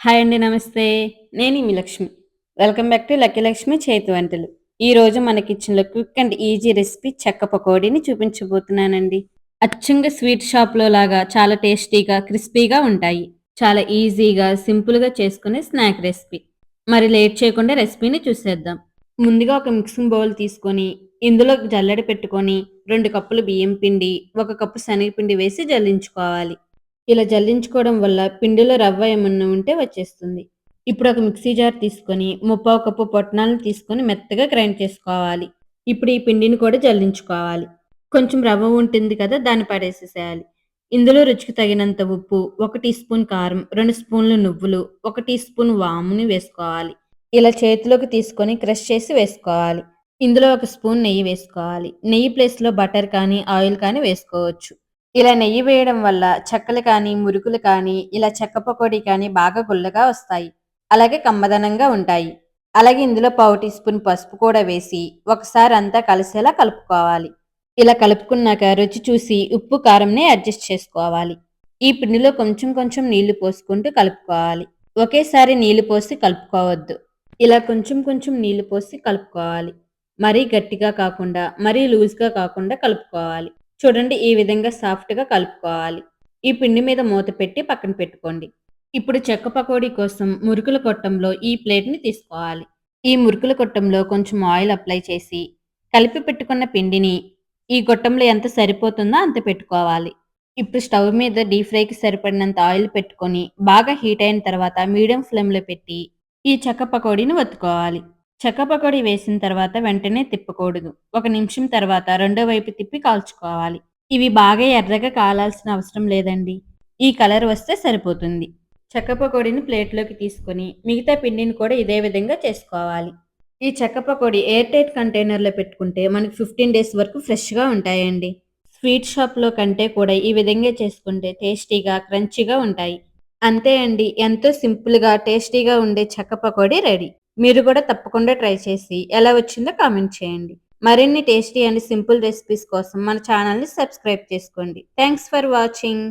Hi అండి నమస్తే. నేను మీ Lakshmi. Welcome back to lucky Lakshmi చేతి వంటలు. ఈ రోజు మన కిచెన్లో క్విక్ అండ్ ఈజీ రెసిపీ చెక్క పకోడీని చూపించబోతున్నానండి. అచ్చంగా స్వీట్ షాప్లో లాగా చాలా టేస్టీగా క్రిస్పీగా ఉంటాయి. చాలా ఈజీగా సింపుల్గా చేసుకునే స్నాక్ రెసిపీ. మరి లేట్ చేయకుండా రెసిపీని చూసేద్దాం. ముందుగా ఒక మిక్సింగ్ బౌల్ తీసుకొని ఇందులో జల్లెడ పెట్టుకొని రెండు కప్పులు బియ్యం పిండి ఒక కప్పు శనగపిండి వేసి జల్లించుకోవాలి. ఇలా జల్లించుకోవడం వల్ల పిండిలో రవ్వ ఏమన్నా ఉంటే వచ్చేస్తుంది. ఇప్పుడు ఒక మిక్సీ జార్ తీసుకొని ముప్పావు కప్పు పొట్నాలను తీసుకొని మెత్తగా గ్రైండ్ చేసుకోవాలి. ఇప్పుడు ఈ పిండిని కూడా జల్లించుకోవాలి. కొంచెం రవ్వ ఉంటుంది కదా దాన్ని పడేసేసేయాలి. ఇందులో రుచికి తగినంత ఉప్పు ఒక టీ స్పూన్ కారం రెండు స్పూన్లు నువ్వులు ఒక టీ స్పూన్ వాముని వేసుకోవాలి. ఇలా చేతిలోకి తీసుకొని క్రష్ చేసి వేసుకోవాలి. ఇందులో ఒక స్పూన్ నెయ్యి వేసుకోవాలి. నెయ్యి ప్లేస్లో బటర్ కానీ ఆయిల్ కానీ వేసుకోవచ్చు. ఇలా నెయ్యి వేయడం వల్ల చెక్కలు కానీ మురుకులు కానీ ఇలా చెక్క పకోడీ కానీ బాగా గుల్లగా వస్తాయి. అలాగే కమ్మదనంగా ఉంటాయి. అలాగే ఇందులో పావు టీ స్పూన్ పసుపు కూడా వేసి ఒకసారి అంతా కలిసేలా కలుపుకోవాలి. ఇలా కలుపుకున్నాక రుచి చూసి ఉప్పు కారంని అడ్జస్ట్ చేసుకోవాలి. ఈ పిండిలో కొంచెం కొంచెం నీళ్ళు పోసుకుంటూ కలుపుకోవాలి. ఒకేసారి నీళ్ళు పోసి కలుపుకోవద్దు. ఇలా కొంచెం కొంచెం నీళ్ళు పోసి కలుపుకోవాలి. మరీ గట్టిగా కాకుండా మరీ లూజ్గా కాకుండా కలుపుకోవాలి. చూడండి ఈ విధంగా సాఫ్ట్గా కలుపుకోవాలి. ఈ పిండి మీద మూత పెట్టి పక్కన పెట్టుకోండి. ఇప్పుడు చెక్క పకోడీ కోసం మురుకుల కొట్టంలో ఈ ప్లేట్ని తీసుకోవాలి. ఈ మురుకుల కొట్టంలో కొంచెం ఆయిల్ అప్లై చేసి కలిపి పెట్టుకున్న పిండిని ఈ గొట్టంలో ఎంత సరిపోతుందో అంత పెట్టుకోవాలి. ఇప్పుడు స్టవ్ మీద డీప్ ఫ్రైకి సరిపడినంత ఆయిల్ పెట్టుకొని బాగా హీట్ అయిన తర్వాత మీడియం ఫ్లేమ్లో పెట్టి ఈ చెక్క పకోడీని వత్తుకోవాలి చెక్క పకోడీ వేసిన తర్వాత వెంటనే తిప్పకూడదు. ఒక నిమిషం తర్వాత రెండో వైపు తిప్పి కాల్చుకోవాలి. ఇవి బాగా ఎర్రగా కాలాల్సిన అవసరం లేదండి. ఈ కలర్ వస్తే సరిపోతుంది. చెక్క పకోడీని ప్లేట్లోకి తీసుకొని మిగతా పిండిని కూడా ఇదే విధంగా చేసుకోవాలి. ఈ చెక్క పకోడీ ఎయిర్ టైట్ కంటైనర్లో పెట్టుకుంటే మనకి ఫిఫ్టీన్ డేస్ వరకు ఫ్రెష్గా ఉంటాయండి. స్వీట్ షాప్లో కంటే కూడా ఈ విధంగా చేసుకుంటే టేస్టీగా క్రంచీగా ఉంటాయి. అంతే అండి. ఎంతో సింపుల్గా టేస్టీగా ఉండే చెక్క పకోడీ రెడీ. మీరు కూడా తప్పకుండా ట్రై చేసి ఎలా వచ్చిందో కామెంట్ చేయండి. మరిన్ని టేస్టీ అండ్ సింపుల్ రెసిపీస్ కోసం మన ఛానల్ని సబ్స్క్రైబ్ చేసుకోండి. Thanks for watching